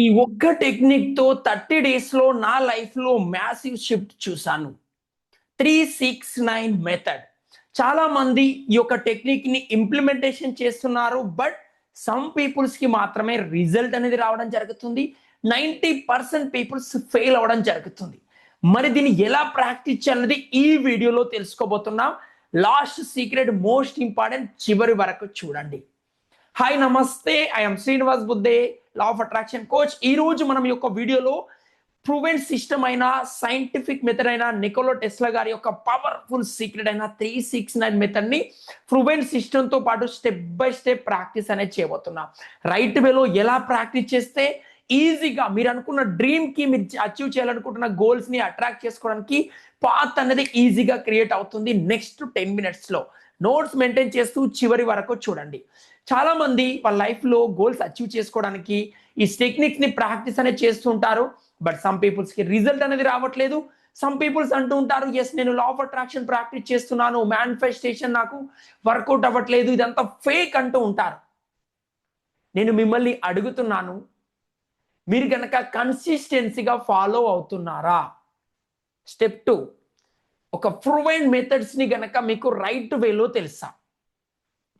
ఈ ఒక్క టెక్నిక్తో థర్టీ డేస్లో నా లైఫ్లో మ్యాసివ్ షిఫ్ట్ చూశాను. త్రీ సిక్స్ నైన్ మెథడ్ చాలా మంది ఈ యొక్క టెక్నిక్ని ఇంప్లిమెంటేషన్ చేస్తున్నారు బట్ సమ్ పీపుల్స్కి మాత్రమే రిజల్ట్ అనేది రావడం జరుగుతుంది. నైంటీ పర్సెంట్ పీపుల్స్ ఫెయిల్ అవ్వడం జరుగుతుంది. మరి దీన్ని ఎలా ప్రాక్టీస్ చేయాలనేది ఈ వీడియోలో తెలుసుకోబోతున్నాం. లాస్ట్ సీక్రెట్ మోస్ట్ ఇంపార్టెంట్ చివరి వరకు చూడండి. హాయ్ నమస్తే I'm Srinivas Budde law of attraction coach ఈ రోజు మనం యొక్క వీడియోలో ప్రూవెంట్ సిస్టమ్ అయిన సైంటిఫిక్ మెథడ్ అయిన నికోలో టెస్లా గారి యొక్క పవర్ఫుల్ సీక్రెట్ అయిన త్రీ సిక్స్ నైన్ మెథడ్ని ప్రూవెన్ సిస్టమ్తో పాటు స్టెప్ బై స్టెప్ ప్రాక్టీస్ అనేది చేయబోతున్నా. రైట్ వేలో ఎలా ప్రాక్టీస్ చేస్తే ఈజీగా మీరు అనుకున్న డ్రీమ్కి మీరు అచీవ్ చేయాలనుకుంటున్న గోల్స్ని అట్రాక్ట్ చేసుకోవడానికి పాత్ అనేది ఈజీగా క్రియేట్ అవుతుంది నెక్స్ట్ టెన్ మినిట్స్లో. నోట్స్ మెయింటైన్ చేస్తూ చివరి వరకు చూడండి. చాలా మంది వాళ్ళ లైఫ్లో గోల్స్ అచీవ్ చేసుకోవడానికి ఈ టెక్నిక్స్ని ప్రాక్టీస్ అనేది చేస్తుంటారు బట్ సమ్ పీపుల్స్కి రిజల్ట్ అనేది రావట్లేదు. సమ్ పీపుల్స్ అంటూ ఉంటారు ఎస్ నేను లా ఆఫ్ అట్రాక్షన్ ప్రాక్టీస్ చేస్తున్నాను. మేనిఫెస్టేషన్ నాకు వర్కౌట్ అవ్వట్లేదు. ఇదంతా ఫేక్ అంటూ ఉంటారు. నేను మిమ్మల్ని అడుగుతున్నాను మీరు కనుక కన్సిస్టెన్సీగా ఫాలో అవుతున్నారా? స్టెప్ టూ ఒక ప్రూవైన్ మెథడ్స్ని కనుక గనక మీకు రైట్ వేలో తెలుసా?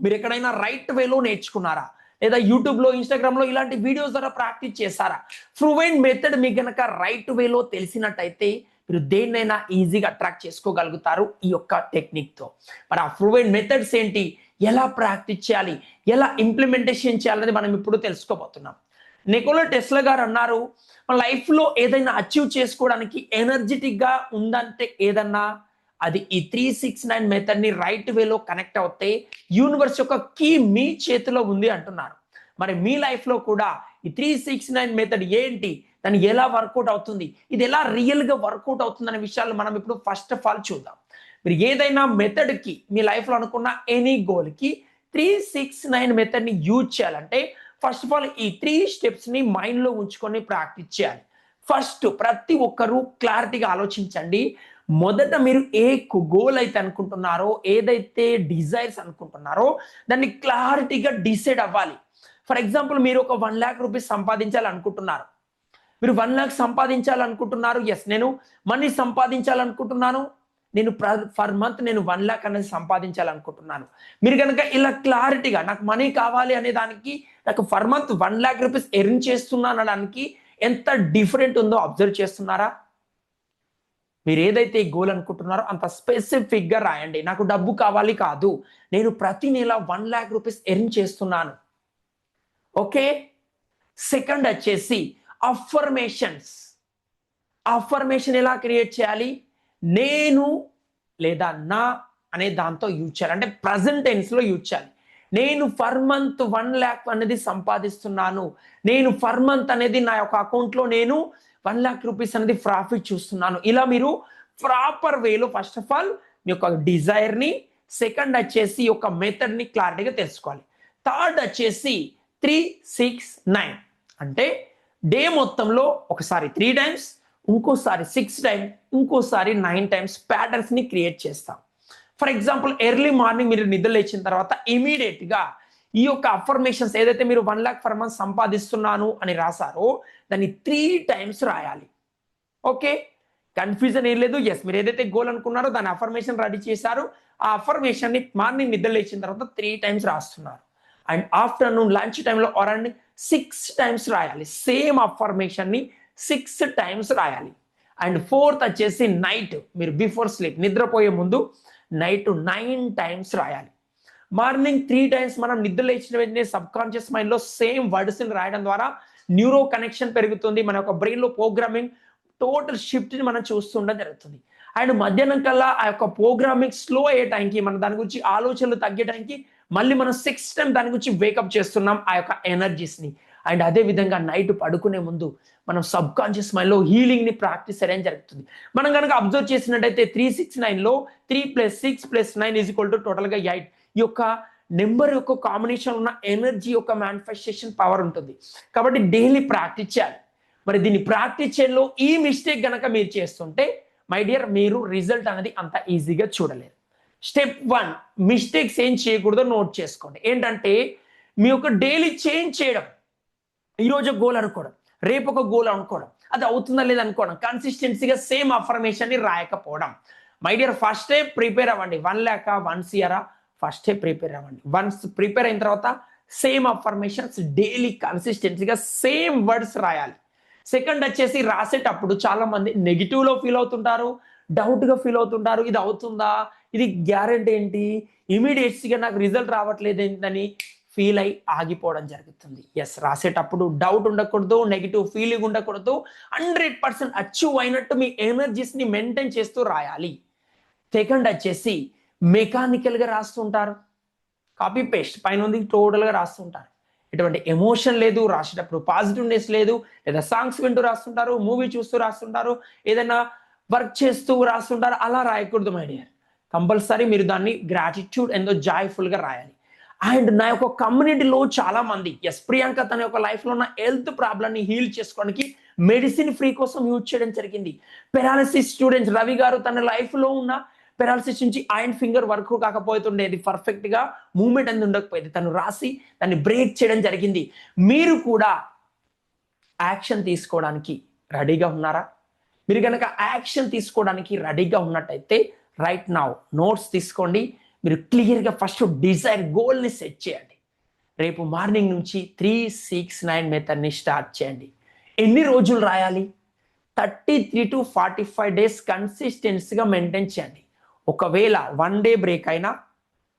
మీరు ఎక్కడైనా రైట్ వేలో నేర్చుకున్నారా? లేదా యూట్యూబ్లో ఇన్స్టాగ్రామ్లో ఇలాంటి వీడియోస్ ద్వారా ప్రాక్టీస్ చేస్తారా ప్రూవైన్ మెథడ్ మీకు గనక రైట్ వేలో తెలిసినట్టయితే మీరు దేన్నైనా ఈజీగా అట్రాక్ట్ చేసుకోగలుగుతారు ఈ యొక్క టెక్నిక్తో మరి ఆ ప్రూవైన్ మెథడ్స్ ఏంటి? ఎలా ప్రాక్టీస్ చేయాలి? ఎలా ఇంప్లిమెంటేషన్ చేయాలనేది మనం ఇప్పుడు తెలుసుకోబోతున్నాం. నికోలో టెస్లా గారు అన్నారు మన ఏదైనా అచీవ్ చేసుకోవడానికి ఎనర్జెటిక్గా ఉందంటే ఏదన్నా అది ఈ త్రీ సిక్స్ నైన్ మెథడ్ని రైట్ వేలో కనెక్ట్ అవుతే యూనివర్స్ యొక్క కీ మీ చేతిలో ఉంది అంటున్నారు. మరి మీ లైఫ్లో కూడా ఈ త్రీ సిక్స్ నైన్ మెథడ్ ఏంటి? దాన్ని ఎలా వర్కౌట్ అవుతుంది? ఇది ఎలా రియల్గా వర్కౌట్ అవుతుంది అనే విషయాలు మనం ఇప్పుడు ఫస్ట్ ఆఫ్ ఆల్ చూద్దాం. మీరు ఏదైనా మెథడ్కి మీ లైఫ్లో అనుకున్న ఎనీ గోల్కి త్రీ సిక్స్ నైన్ మెథడ్ని యూజ్ చేయాలంటే ఫస్ట్ ఆఫ్ ఆల్ ఈ త్రీ స్టెప్స్ని మైండ్లో ఉంచుకొని ప్రాక్టీస్ చేయాలి. ఫస్ట్ ప్రతి ఒక్కరూ క్లారిటీగా ఆలోచించండి. మొదట మీరు ఏ గోల్ అయితే అనుకుంటున్నారో ఏదైతే డిజైర్స్ అనుకుంటున్నారో దాన్ని క్లారిటీగా డిసైడ్ అవ్వాలి. ఫర్ ఎగ్జాంపుల్ మీరు ఒక వన్ ల్యాక్ రూపీస్ సంపాదించాలనుకుంటున్నారు. మీరు వన్ ల్యాక్ సంపాదించాలనుకుంటున్నారు ఎస్ నేను మనీ సంపాదించాలనుకుంటున్నాను. నేను ఫర్ మంత్ నేను వన్ ల్యాక్ అనేది సంపాదించాలనుకుంటున్నాను. మీరు కనుక ఇలా క్లారిటీగా నాకు మనీ కావాలి అనే దానికి నాకు for month one lakh rupees earn చేస్తున్నాను అనడానికి ఎంత డిఫరెంట్ ఉందో అబ్జర్వ్ చేస్తున్నారా? మీరు ఏదైతే గోల్ అనుకుంటున్నారో అంత స్పెసిఫిక్గా రాయండి. నాకు డబ్బు కావాలి కాదు. నేను ప్రతి నెల వన్ ల్యాక్ రూపీస్ ఎర్న్ చేస్తున్నాను. ఓకే? సెకండ్ వచ్చేసి అఫర్మేషన్స్ అఫర్మేషన్ ఎలా క్రియేట్ చేయాలి? నేను లేదా నా అనే దాంతో యూజ్ చేయాలి. అంటే ప్రజెంట్ టెన్స్లో యూజ్ చేయాలి. నేను ఫర్ మంత్ వన్ ల్యాక్ అనేది సంపాదిస్తున్నాను. నేను ఫర్ మంత్ అనేది నా యొక్క అకౌంట్లో నేను వన్ ల్యాక్ రూపీస్ అనేది ప్రాఫిట్ చూస్తున్నాను. ఇలా మీరు ప్రాపర్ వేలో ఫస్ట్ ఆఫ్ ఆల్ మీ యొక్క డిజైర్ని సెకండ్ వచ్చేసి ఒక మెథడ్ని క్లారిటీగా తెలుసుకోవాలి. థర్డ్ వచ్చేసి త్రీ సిక్స్ నైన్ అంటే డే మొత్తంలో ఒకసారి త్రీ టైమ్స్ ఇంకోసారి సిక్స్ టైం ఇంకోసారి నైన్ టైమ్స్ ప్యాటర్న్స్ని క్రియేట్ చేస్తాం. ఫర్ ఎగ్జాంపుల్ ఎర్లీ మార్నింగ్ మీరు నిద్ర లేచిన తర్వాత ఇమీడియట్గా ఈ యొక్క అఫర్మేషన్స్ ఏదైతే మీరు వన్ లాక్ ఫర్ మంత్ సంపాదిస్తున్నాను అని రాసారో దాన్ని త్రీ టైమ్స్ రాయాలి. ఓకే కన్ఫ్యూజన్ ఏం లేదు. ఎస్ మీరు ఏదైతే గోల్ అనుకున్నారో దాని అఫర్మేషన్ రెడీ చేశారు. ఆ అఫర్మేషన్ని మార్నింగ్ నిద్ర లేచిన తర్వాత త్రీ టైమ్స్ రాస్తున్నారు. అండ్ ఆఫ్టర్నూన్ లంచ్ టైంలో అరౌండ్ సిక్స్ టైమ్స్ రాయాలి. సేమ్ అఫర్మేషన్ని సిక్స్ టైమ్స్ రాయాలి. అండ్ ఫోర్త్ వచ్చేసి నైట్. మీరు బిఫోర్ స్లీప్ నిద్రపోయే ముందు నైట్ నైన్ టైమ్స్ రాయాలి. మార్నింగ్ త్రీ టైమ్స్ మనం నిద్ర లేచిన వెంటనే సబ్ కాన్షియస్ మైండ్లో సేమ్ వర్డ్స్ని రాయడం ద్వారా న్యూరో కనెక్షన్ పెరుగుతుంది. మన యొక్క బ్రెయిన్లో ప్రోగ్రామింగ్ టోటల్ షిఫ్ట్ని మనం చూస్తుండడం జరుగుతుంది. అండ్ మధ్యాహ్నం కల్లా ఆ యొక్క ప్రోగ్రామింగ్ స్లో అయ్యే టైంకి మన దాని గురించి ఆలోచనలు తగ్గే టైంకి మళ్ళీ మనం సిక్స్ టైం దాని గురించి వేకప్ చేస్తున్నాం. ఆ యొక్క ఎనర్జీస్ని అండ్ అదే విధంగా నైట్ పడుకునే ముందు మనం సబ్ కాన్షియస్ మైండ్లో హీలింగ్ని ప్రాక్టీస్ చేయడం జరుగుతుంది. మనం కనుక అబ్జర్వ్ చేసినట్టయితే త్రీ సిక్స్ నైన్లో three plus six plus nine is equal to టోటల్గా ఎయిట్. ఈ యొక్క నెంబర్ యొక్క కాంబినేషన్ ఉన్న ఎనర్జీ యొక్క మేనిఫెస్టేషన్ పవర్ ఉంటుంది. కాబట్టి డైలీ ప్రాక్టీస్ చేయాలి. మరి దీన్ని ప్రాక్టీస్ చేయడంలో ఈ మిస్టేక్ గనక మీరు చేస్తుంటే మై డియర్ మీరు రిజల్ట్ అనేది అంత ఈజీగా చూడలేరు. స్టెప్ వన్ మిస్టేక్స్ ఏం చేయకూడదో నోట్ చేసుకోండి. ఏంటంటే మీ యొక్క డైలీ చేంజ్ చేయడం ఈరోజు గోల్ అనుకోవడం రేపు ఒక గోల్ అనుకోవడం అది అవుతుందా లేదా అనుకోవడం కన్సిస్టెన్సీగా సేమ్ అఫర్మేషన్ని రాయకపోవడం. My dear first day prepare అవ్వండి. వన్ ల్యాక్ వన్స్ ఇయరా ఫస్ట్ డే ప్రిపేర్ అవ్వండి. వన్స్ ప్రిపేర్ అయిన తర్వాత సేమ్ అఫర్మేషన్స్ డైలీ కన్సిస్టెన్సీగా సేమ్ వర్డ్స్ రాయాలి. సెకండ్ వచ్చేసి రాసేటప్పుడు చాలా మంది నెగిటివ్లో ఫీల్ అవుతుంటారు డౌట్గా ఫీల్ అవుతుంటారు ఇది అవుతుందా ఇది గ్యారెంటీ ఏంటి ఇమీడియట్స్గా నాకు రిజల్ట్ రావట్లేదు ఏంటని ఫీల్ అయి ఆగిపోవడం జరుగుతుంది. ఎస్ రాసేటప్పుడు డౌట్ ఉండకూడదు నెగిటివ్ ఫీలింగ్ ఉండకూడదు హండ్రెడ్ పర్సెంట్ అచీవ్ అయినట్టు మీ ఎనర్జీస్ని మెయింటైన్ చేస్తూ రాయాలి. సెకండ్ వచ్చేసి మెకానికల్గా రాస్తుంటారు కాపీ పేస్ట్ పైన ఉంది టోటల్గా రాస్తుంటారు ఎటువంటి ఎమోషన్ లేదు రాసేటప్పుడు పాజిటివ్నెస్ లేదు లేదా సాంగ్స్ వింటూ రాస్తుంటారు మూవీ చూస్తూ రాస్తుంటారు ఏదైనా వర్క్ చేస్తూ రాస్తుంటారు అలా రాయకూడదు మై డియర్ కంపల్సరీ మీరు దాన్ని గ్రాటిట్యూడ్ ఎంతో జాయ్ఫుల్గా రాయాలి. అండ్ నా యొక్క కమ్యూనిటీలో చాలా మంది ఎస్ ప్రియాంక తన యొక్క లైఫ్లో ఉన్న హెల్త్ ప్రాబ్లమ్ని హీల్ చేసుకోవడానికి మెడిసిన్ ఫ్రీ కోసం యూజ్ చేయడం జరిగింది. పెరాలసిస్ స్టూడెంట్స్ రవి గారు తన లైఫ్లో ఉన్న పెరాలసిస్ నుంచి ఆయన ఫింగర్ వర్క్ కాకపోతుండేది. పర్ఫెక్ట్గా మూమెంట్ అనేది ఉండకపోయేది. తను రాసి దాన్ని బ్రేక్ చేయడం జరిగింది. మీరు కూడా యాక్షన్ తీసుకోవడానికి రెడీగా ఉన్నారా? మీరు కనుక యాక్షన్ తీసుకోవడానికి రెడీగా ఉన్నట్టయితే రైట్ నౌ నోట్స్ తీసుకోండి. మీరు క్లియర్గా ఫస్ట్ డిజైర్ గోల్ని సెట్ చేయండి. రేపు మార్నింగ్ నుంచి త్రీ సిక్స్ నైన్ మెథడ్ని స్టార్ట్ చేయండి. ఎన్ని రోజులు రాయాలి? Thirty three to forty five days కన్సిస్టెన్సీగా maintain చేయండి. ఒకవేళ వన్ డే బ్రేక్ అయినా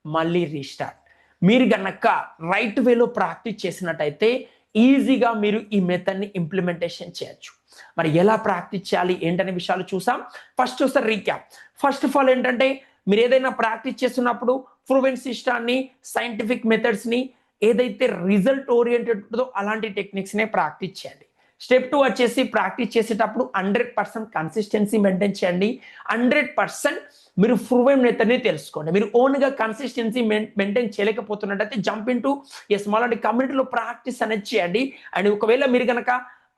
మళ్ళీ రీస్టార్ట్. మీరు గనక రైట్ వేలో ప్రాక్టీస్ చేసినట్టయితే ఈజీగా మీరు ఈ మెథడ్ని ఇంప్లిమెంటేషన్ చేయొచ్చు. మరి ఎలా ప్రాక్టీస్ చేయాలి? ఏంటనే విషయాలు చూసాం. ఫస్ట్ ఒకసారి రీక్యాప్. ఫస్ట్ ఆఫ్ ఆల్ ఏంటంటే మీరు ఏదైనా ప్రాక్టీస్ చేస్తున్నప్పుడు ప్రూవెన్ సిస్టాన్ని సైంటిఫిక్ మెథడ్స్ని ఏదైతే రిజల్ట్ ఓరియంటెడ్ ఉంటుందో అలాంటి టెక్నిక్స్నే ప్రాక్టీస్ చేయండి. స్టెప్ టూ వచ్చేసి ప్రాక్టీస్ చేసేటప్పుడు హండ్రెడ్ పర్సెంట్ కన్సిస్టెన్సీ మెయింటైన్ చేయండి. హండ్రెడ్ పర్సెంట్ మీరు ప్రూవెన్ మెథడ్ని తెలుసుకోండి. మీరు ఓన్గా కన్సిస్టెన్సీ మెయింటైన్ చేయలేకపోతున్నట్టయితే జంప్ ఇన్ టు ఎస్ అలాంటి కమ్యూనిటీలో ప్రాక్టీస్ అనేది చేయండి. అండ్ ఒకవేళ మీరు కనుక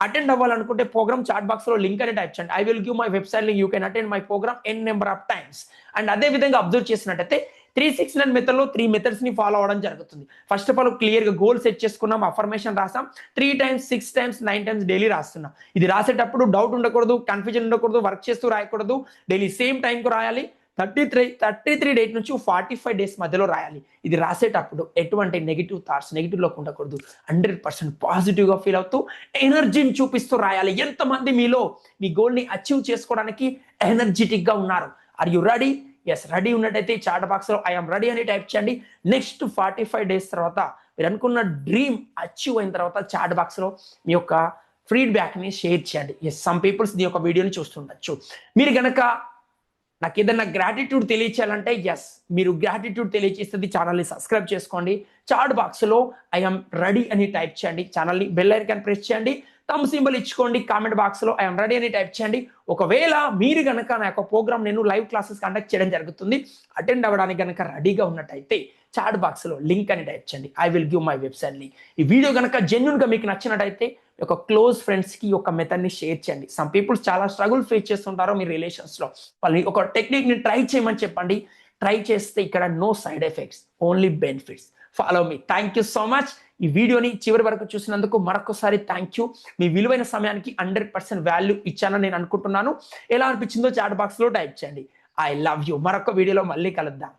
అటెండ్ అవ్వాలనుకుంటే ప్రోగ్రామ్ చాట్ బాక్స్లో లింక్ అని టైప్ చేయండి. I will give my website link you can attend my programme N number of times and అదే విధంగా అబ్జర్వ్ చేసినట్టయితే త్రీ సిక్స్ నైన్ మెథడ్లో త్రీ మెథడ్స్ని ఫాలో అవడం జరుగుతుంది. ఫస్ట్ ఆఫ్ ఆల్ క్లియర్గా గోల్ సెట్ చేసుకున్నాం అఫర్మేషన్ రాసాం. Three times six times nine times daily రాస్తున్నాం. ఇది రాసేటప్పుడు డౌట్ ఉండకూడదు కన్ఫ్యూజన్ ఉండకూడదు వర్క్ చేస్తూ రాయకూడదు. డైలీ సేమ్ టైంకు రాయాలి. Thirty three thirty three date నుంచి ఫార్టీ ఫైవ్ డేస్ మధ్యలో రాయాలి. ఇది రాసేటప్పుడు ఎటువంటి నెగిటివ్ థాట్స్ నెగిటివ్లోకి ఉండకూడదు. హండ్రెడ్ పర్సెంట్ పాజిటివ్గా ఫీల్ అవుతూ ఎనర్జీని చూపిస్తూ రాయాలి. ఎంతమంది మీలో మీ గోల్ని అచీవ్ చేసుకోవడానికి ఎనర్జెటిక్గా ఉన్నారు? Are you ready yes ready ఉన్నట్టయితే చాట్ బాక్స్లో ఐఎమ్ రెడీ అని టైప్ చేయండి. నెక్స్ట్ ఫార్టీ ఫైవ్ డేస్ తర్వాత మీరు అనుకున్న డ్రీమ్ అచీవ్ అయిన తర్వాత చాట్ బాక్స్లో మీ యొక్క ఫీడ్బ్యాక్ని షేర్ చేయండి. ఎస్ సమ్ పీపుల్స్ మీ యొక్క వీడియోని చూస్తుండొచ్చు. మీరు గనక నాకు ఏదైనా గ్రాటిట్యూడ్ తెలియచేయాలంటే ఎస్ మీరు గ్రాటిట్యూడ్ తెలియచేస్తుంది ఛానల్ని సబ్స్క్రైబ్ చేసుకోండి. చాట్ బాక్స్లో ఐఎమ్ రెడీ అని టైప్ చేయండి. ఛానల్ని బెల్ ఐకాన్ ప్రెస్ చేయండి. తమ్ సింబల్ ఇచ్చుకోండి. కామెంట్ బాక్స్లో ఐఎమ్ రెడీ అని టైప్ చేయండి. ఒకవేళ మీరు కనుక నా యొక్క ప్రోగ్రామ్ నేను లైవ్ క్లాసెస్ కండక్ట్ చేయడం జరుగుతుంది అటెండ్ అవ్వడానికి కనుక రెడీగా ఉన్నట్టయితే చాట్ బాక్స్లో లింక్ అని టైప్ చేయండి. I will give my website link ఈ వీడియో కనుక జెన్యున్గా మీకు నచ్చినట్టయితే ఒక క్లోజ్ ఫ్రెండ్స్కి ఒక మెథడ్ని షేర్ చేయండి. సమ్ పీపుల్స్ చాలా స్ట్రగుల్ ఫేస్ చేస్తుంటారో మీ రిలేషన్స్లో వాళ్ళని ఒక టెక్నిక్ని ట్రై చేయమని చెప్పండి. ట్రై చేస్తే ఇక్కడ no side effects only benefits follow me thank you so much ఈ వీడియోని చివరి వరకు చూసినందుకు మరొకసారి థ్యాంక్ యూ మీ విలువైన సమయానికి హండ్రెడ్ పర్సెంట్ వాల్యూ ఇచ్చానని నేను అనుకుంటున్నాను. ఎలా అనిపించిందో చాట్ బాక్స్లో టైప్ చేయండి. ఐ లవ్ యూ మరొక వీడియోలో మళ్ళీ కలుద్దాం.